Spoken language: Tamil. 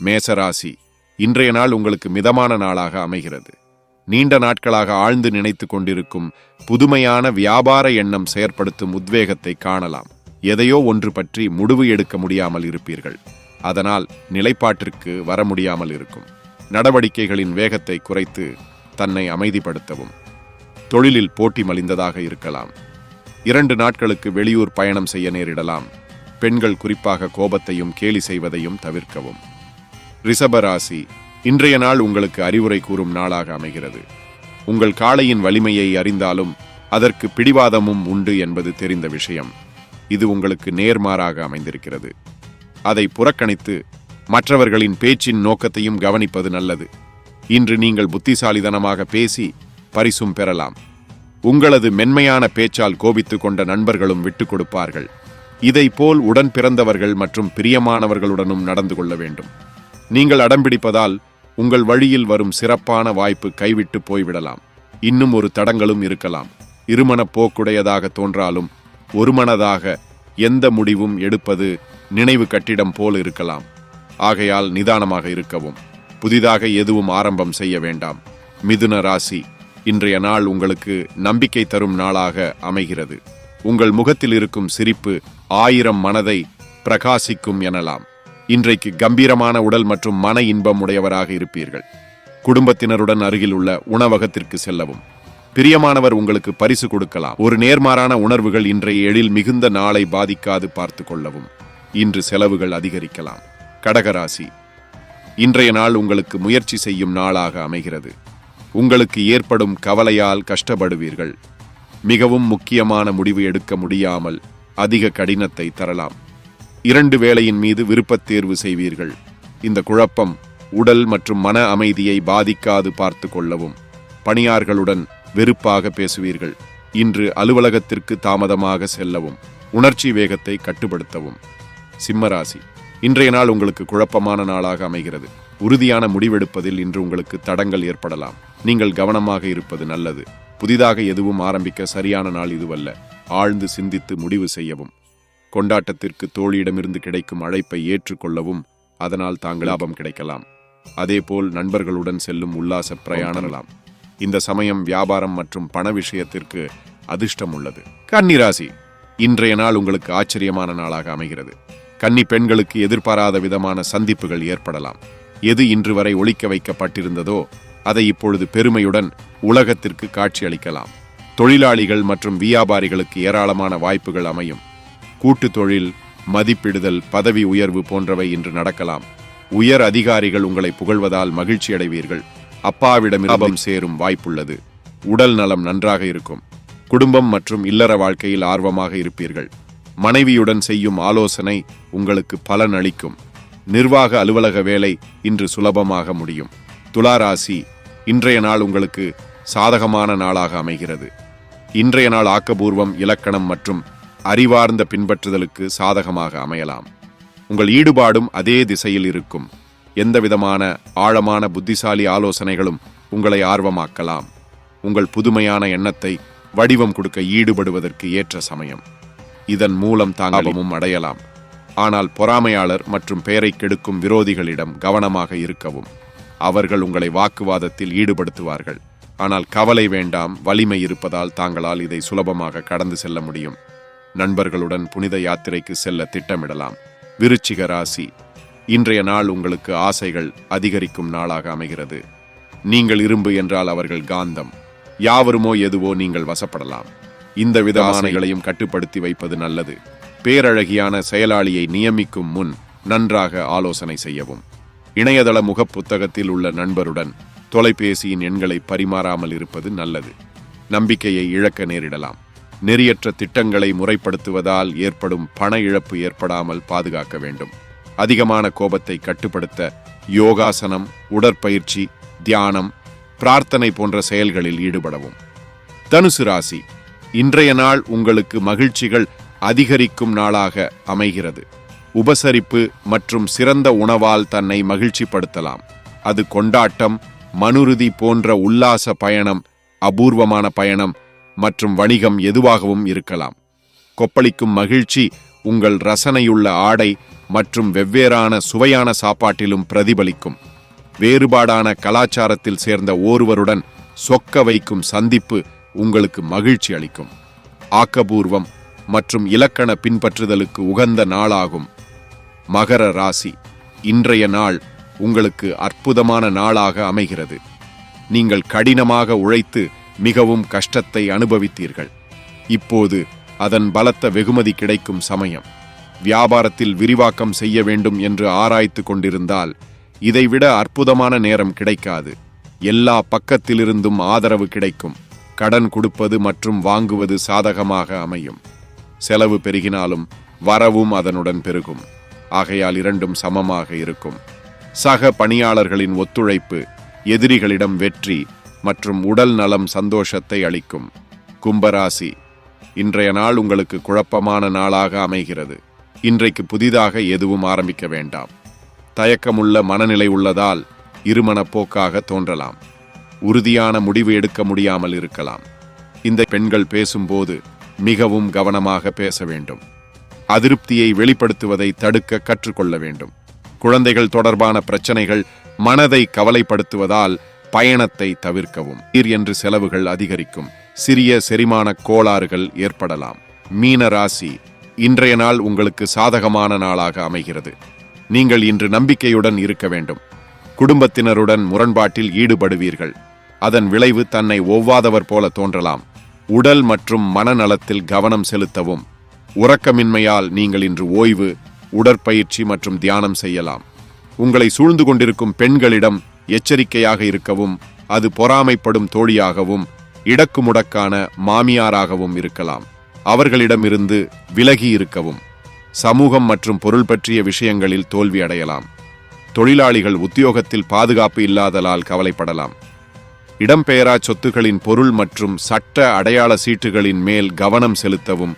மேசராசி இன்றைய நாள் உங்களுக்கு மிதமான நாளாக அமைகிறது. நீண்ட நாட்களாக ஆழ்ந்து நினைத்து கொண்டிருக்கும் புதுமையான வியாபார எண்ணம் செயற்படுத்தும் உத்வேகத்தை காணலாம். எதையோ ஒன்று பற்றி முடிவு எடுக்க முடியாமல் இருப்பீர்கள். அதனால் நிலைப்பாட்டிற்கு வர முடியாமல் இருக்கும். நடவடிக்கைகளின் வேகத்தை குறைத்து தன்னை அமைதிப்படுத்தவும். தொழிலில் போட்டி மலிந்ததாக இருக்கலாம். இரண்டு நாட்களுக்கு வெளியூர் பயணம் செய்ய நேரிடலாம். பெண்கள் குறிப்பாக கோபத்தையும் கேலி செய்வதையும் தவிர்க்கவும். ரிஷபராசி இன்றைய நாள் உங்களுக்கு அறிவுரை கூறும் நாளாக அமைகிறது. உங்கள் காளையின் வலிமையை அறிந்தாலும் அதற்கு பிடிவாதமும் உண்டு என்பது தெரிந்த விஷயம். இது உங்களுக்கு நேர்மாறாக அமைந்திருக்கிறது. அதை புறக்கணித்து மற்றவர்களின் பேச்சின் நோக்கத்தையும் கவனிப்பது நல்லது. இன்று நீங்கள் புத்திசாலிதனமாக பேசி பரிசும் பெறலாம். உங்களது மென்மையான பேச்சால் கோபித்துக் கொண்ட நண்பர்களும் விட்டுக் கொடுப்பார்கள். இதைப்போல் உடன் பிறந்தவர்கள் மற்றும் பிரியமானவர்களுடனும் நடந்து கொள்ள வேண்டும். நீங்கள் அடம்பிடிப்பதால் உங்கள் வழியில் வரும் சிறப்பான வாய்ப்பு கைவிட்டு போய்விடலாம். இன்னும் ஒரு தடங்களும் இருக்கலாம். இருமனப் போக்குடையதாக தோன்றாலும் ஒருமனதாக எந்த முடிவும் எடுப்பது நினைவு கட்டிடம் போல் இருக்கலாம். ஆகையால் நிதானமாக இருக்கவும். புதிதாக எதுவும் ஆரம்பம் செய்ய வேண்டாம். மிதுன ராசி இன்றைய நாள் உங்களுக்கு நம்பிக்கை தரும் நாளாக அமைகிறது. உங்கள் முகத்தில் இருக்கும் சிரிப்பு ஆயிரம் மனதை பிரகாசிக்கும் எனலாம். இன்றைக்கு கம்பீரமான உடல் மற்றும் மன இன்பம் உடையவராக இருப்பீர்கள். குடும்பத்தினருடன் அருகில் உள்ள உணவகத்திற்கு செல்லவும். பிரியமானவர் உங்களுக்கு பரிசு கொடுக்கலாம். ஒரு நேர்மாறான உணர்வுகள் இன்றைய எழில் மிகுந்த நாளை பாதிக்காது பார்த்து கொள்ளவும். இன்று செலவுகள் அதிகரிக்கலாம். கடகராசி இன்றைய நாள் உங்களுக்கு முயற்சி செய்யும் நாளாக அமைகிறது. உங்களுக்கு ஏற்படும் கவலையால் கஷ்டப்படுவீர்கள். மிகவும் முக்கியமான முடிவு எடுக்க முடியாமல் அதிக கடினத்தை தரலாம். இரண்டு வேளையின் மீது விருப்பத் தேர்வு செய்வீர்கள். இந்த குழப்பம் உடல் மற்றும் மன அமைதியை பாதிக்காது பார்த்து கொள்ளவும். பணியார்களுடன் வெறுப்பாக பேசுவீர்கள். இன்று அலுவலகத்திற்கு தாமதமாக செல்லவும். உணர்ச்சி வேகத்தை கட்டுப்படுத்தவும். சிம்மராசி இன்றைய நாள் உங்களுக்கு குழப்பமான நாளாக அமைகிறது. உறுதியான முடிவெடுப்பதில் இன்று உங்களுக்கு தடங்கள் ஏற்படலாம். நீங்கள் கவனமாக இருப்பது நல்லது. புதிதாக எதுவும் ஆரம்பிக்க சரியான நாள் இதுவல்ல. ஆழ்ந்து சிந்தித்து முடிவு செய்யவும். கொண்டாட்டத்திற்கு தோழியிடமிருந்து கிடைக்கும் அழைப்பை ஏற்றுக்கொள்ளவும் அதனால் தாங்கள் லாபம் கிடைக்கலாம். அதேபோல் நண்பர்களுடன் செல்லும் உல்லாச பிரயாணலாம் இந்த சமயம் வியாபாரம் மற்றும் பண விஷயத்திற்கு அதிர்ஷ்டம் உள்ளது கன்னிராசி இன்றைய நாள் உங்களுக்கு ஆச்சரியமான நாளாக அமைகிறது. கன்னி பெண்களுக்கு எதிர்பாராத விதமான சந்திப்புகள் ஏற்படலாம். எது இன்று வரை ஒழிக்க வைக்கப்பட்டிருந்ததோ அதை இப்பொழுது பெருமையுடன் உலகத்திற்கு காட்சியளிக்கலாம். தொழிலாளிகள் மற்றும் வியாபாரிகளுக்கு ஏராளமான வாய்ப்புகள் அமையும். கூட்டு தொழில் மதிப்பிடுதல் பதவி உயர்வு போன்றவை இன்று நடக்கலாம். உயர் அதிகாரிகள் உங்களை புகழ்வதால் மகிழ்ச்சி அடைவீர்கள். அப்பாவிடம் லாபம் சேரும் வாய்ப்புள்ளது. உடல் நலம் நன்றாக இருக்கும். குடும்பம் மற்றும் இல்லற வாழ்க்கையில் ஆர்வமாக இருப்பீர்கள். மனைவியுடன் செய்யும் ஆலோசனை உங்களுக்கு பலன் அளிக்கும். நிர்வாக அலுவலக வேலை இன்று சுலபமாக முடியும். துளாராசி இன்றைய நாள் உங்களுக்கு சாதகமான நாளாக அமைகிறது. இன்றைய நாள் ஆக்கபூர்வம் இலக்கணம் மற்றும் அறிவார்ந்த பின்பற்றுதலுக்கு சாதகமாக அமையலாம். உங்கள் ஈடுபாடும் அதே திசையில் இருக்கும். எந்தவிதமான ஆழமான புத்திசாலி ஆலோசனைகளும் உங்களை ஆர்வமாக்கலாம். உங்கள் புதுமையான எண்ணத்தை வடிவம் கொடுக்க ஈடுபடுவதற்கு ஏற்ற சமயம். இதன் மூலம் தாங்கலமும் அடையலாம். ஆனால் பொறாமையாளர் மற்றும் பெயரை கெடுக்கும் விரோதிகளிடம் கவனமாக இருக்கவும். அவர்கள் உங்களை வாக்குவாதத்தில் ஈடுபடுத்துவார்கள். ஆனால் கவலை வேண்டாம் வலிமை இருப்பதால் தாங்களால் இதை சுலபமாக கடந்து செல்ல முடியும். நண்பர்களுடன் புனித யாத்திரைக்கு செல்ல திட்டமிடலாம். விருச்சிக ராசி இன்றைய நாள் உங்களுக்கு ஆசைகள் அதிகரிக்கும் நாளாக அமைகிறது. நீங்கள் இரும்பு என்றால் அவர்கள் காந்தம். யாவருமோ எதுவோ நீங்கள் வசப்படலாம். இந்த வித ஆசைகளையும் கட்டுப்படுத்தி வைப்பது நல்லது. பேரழகியான செயலாளியை நியமிக்கும் முன் நன்றாக ஆலோசனை செய்யவும். இணையதள முகப்புத்தகத்தில் உள்ள நண்பருடன் தொலைபேசியின் எண்களை பரிமாறாமல் இருப்பது நல்லது. நம்பிக்கையை இழக்க நேரிடலாம். நெறியற்ற திட்டங்களை முறைப்படுத்துவதால் ஏற்படும் பண இழப்பு ஏற்படாமல் பாதுகாக்க வேண்டும். அதிகமான கோபத்தை கட்டுப்படுத்த யோகாசனம் உடற்பயிற்சி தியானம் பிரார்த்தனை போன்ற செயல்களில் ஈடுபடவும். தனுசு ராசி இன்றைய நாள் உங்களுக்கு மகிழ்ச்சிகள் அதிகரிக்கும் நாளாக அமைகிறது. உபசரிப்பு மற்றும் சிறந்த உணவால் தன்னை மகிழ்ச்சிப்படுத்தலாம். அது கொண்டாட்டம் மனுருதி போன்ற உல்லாச பயணம் அபூர்வமான பயணம் மற்றும் வணிகம் எதுவாகவும் இருக்கலாம். கொப்பளிக்கும் மகிழ்ச்சி உங்கள் ரசனையுள்ள ஆடை மற்றும் வெவ்வேறான சுவையான சாப்பாட்டிலும் பிரதிபலிக்கும். வேறுபாடான கலாச்சாரத்தில் சேர்ந்த ஒருவருடன் சொக்க வைக்கும் சந்திப்பு உங்களுக்கு மகிழ்ச்சி அளிக்கும். ஆக்கபூர்வம் மற்றும் இலக்கண பின்பற்றுதலுக்கு உகந்த நாளாகும். மகர ராசி இன்றைய நாள் உங்களுக்கு அற்புதமான நாளாக அமைகிறது. நீங்கள் கடினமாக உழைத்து மிகவும் கஷ்டத்தை அனுபவித்தீர்கள். இப்போது அதன் பலத்த வெகுமதி கிடைக்கும் சமயம். வியாபாரத்தில் விரிவாக்கம் செய்ய வேண்டும் என்று ஆராய்த்து கொண்டிருந்தால் இதைவிட அற்புதமான நேரம் கிடைக்காது. எல்லா பக்கத்திலிருந்தும் ஆதரவு கிடைக்கும். கடன் கொடுப்பது மற்றும் வாங்குவது சாதகமாக அமையும். செலவு பெருகினாலும் வரவும் அதனுடன் பெருகும். ஆகையால் இரண்டும் சமமாக இருக்கும். சக பணியாளர்களின் ஒத்துழைப்பு எதிரிகளிடம் வெற்றி மற்றும் உடல் நலம் சந்தோஷத்தை அளிக்கும். கும்பராசி இன்றைய நாள் உங்களுக்கு குழப்பமான நாளாக அமைகிறது. இன்றைக்கு புதிதாக எதுவும் ஆரம்பிக்க வேண்டாம். தயக்கமுள்ள மனநிலை உள்ளதால் இருமனப் போக்காக தோன்றலாம். உறுதியான முடிவு எடுக்க முடியாமல் இருக்கலாம். இந்த பெண்கள் பேசும்போது மிகவும் கவனமாக பேச வேண்டும். அதிருப்தியை வெளிப்படுத்துவதை தடுக்க கற்றுக்கொள்ள வேண்டும். குழந்தைகள் தொடர்பான பிரச்சனைகள் மனதை கவலைப்படுத்துவதால் பயணத்தை தவிர்க்கவும். நீர் என்று செலவுகள் அதிகரிக்கும். சிறிய செரிமான கோளாறுகள் ஏற்படலாம். மீன ராசி இன்றைய நாள் உங்களுக்கு சாதகமான நாளாக அமைகிறது. நீங்கள் இன்று நம்பிக்கையுடன் இருக்க வேண்டும். குடும்பத்தினருடன் முரண்பாட்டில் ஈடுபடுவீர்கள். அதன் விளைவு தன்னை ஒவ்வாதவர் போல தோன்றலாம். உடல் மற்றும் மனநலத்தில் கவனம் செலுத்தவும். உறக்கமின்மையால் நீங்கள் இன்று ஓய்வு உடற்பயிற்சி மற்றும் தியானம் செய்யலாம். உங்களை சூழ்ந்து கொண்டிருக்கும் பெண்களிடம் எச்சரிக்கையாக இருக்கவும் அது பொறாமைப்படும் தோழியாகவும் இடக்குமுடக்கான மாமியாராகவும் இருக்கலாம். அவர்களிடமிருந்து விலகி இருக்கவும் சமூகம் மற்றும் பொருள் பற்றிய விஷயங்களில் தோல்வி அடையலாம். தொழிலாளிகள் உத்தியோகத்தில் பாதுகாப்பு இல்லாதலால் கவலைப்படலாம். இடம்பெயரா சொத்துகளின் பொருள் மற்றும் சட்ட அடையாள சீட்டுகளின் மேல் கவனம் செலுத்தவும்